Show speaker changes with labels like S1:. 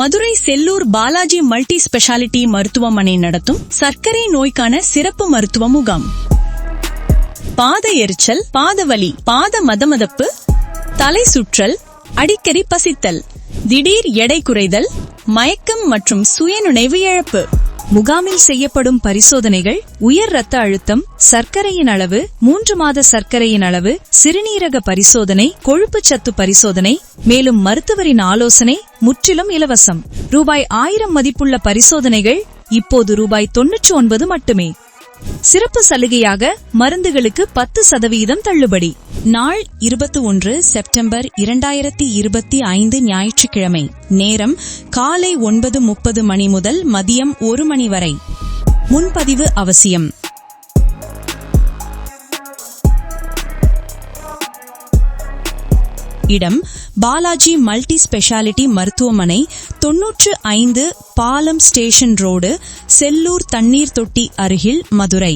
S1: Madurai Sellur Balaji multi speciality மருத்துவமனை நடத்தும் சர்க்கரை நோய்க்கான சிறப்பு மருத்துவ முகாம். பாத எரிச்சல் பாதவலி பாத மதமதப்பு தலை சுற்றல் அடிக்கடி பசித்தல் திடீர் எடை குறைதல் மயக்கம் மற்றும் சுயநுணைவு இழப்பு.
S2: முகாமில் செய்யப்படும் பரிசோதனைகள் உயர் ரத்த அழுத்தம் சர்க்கரையின் அளவு மூன்று மாத சர்க்கரையின் அளவு சிறுநீரக பரிசோதனை கொழுப்பு சத்து பரிசோதனை மேலும் மருத்துவரின் ஆலோசனை முற்றிலும் இலவசம். ரூபாய் ஆயிரம் மதிப்புள்ள பரிசோதனைகள் இப்போது ரூபாய் தொன்னூற்றி ஒன்பது மட்டுமே. சிறப்பு சலுகையாக மருந்துகளுக்கு பத்து சதவீதம் தள்ளுபடி.
S1: நாள் இருபத்தி ஒன்று செப்டம்பர் இரண்டாயிரத்தி இருபத்தி ஐந்து ஞாயிற்றுக்கிழமை. நேரம் காலை ஒன்பது முப்பது மணி முதல் மதியம் ஒரு மணி வரை. முன்பதிவு அவசியம். இடம் பாலாஜி மல்டி ஸ்பெஷாலிட்டி மருத்துவமனை தொன்னூற்று ஐந்து பாலம் ஸ்டேஷன் ரோடு செல்லூர் தண்ணீர் தொட்டி அருகில் மதுரை.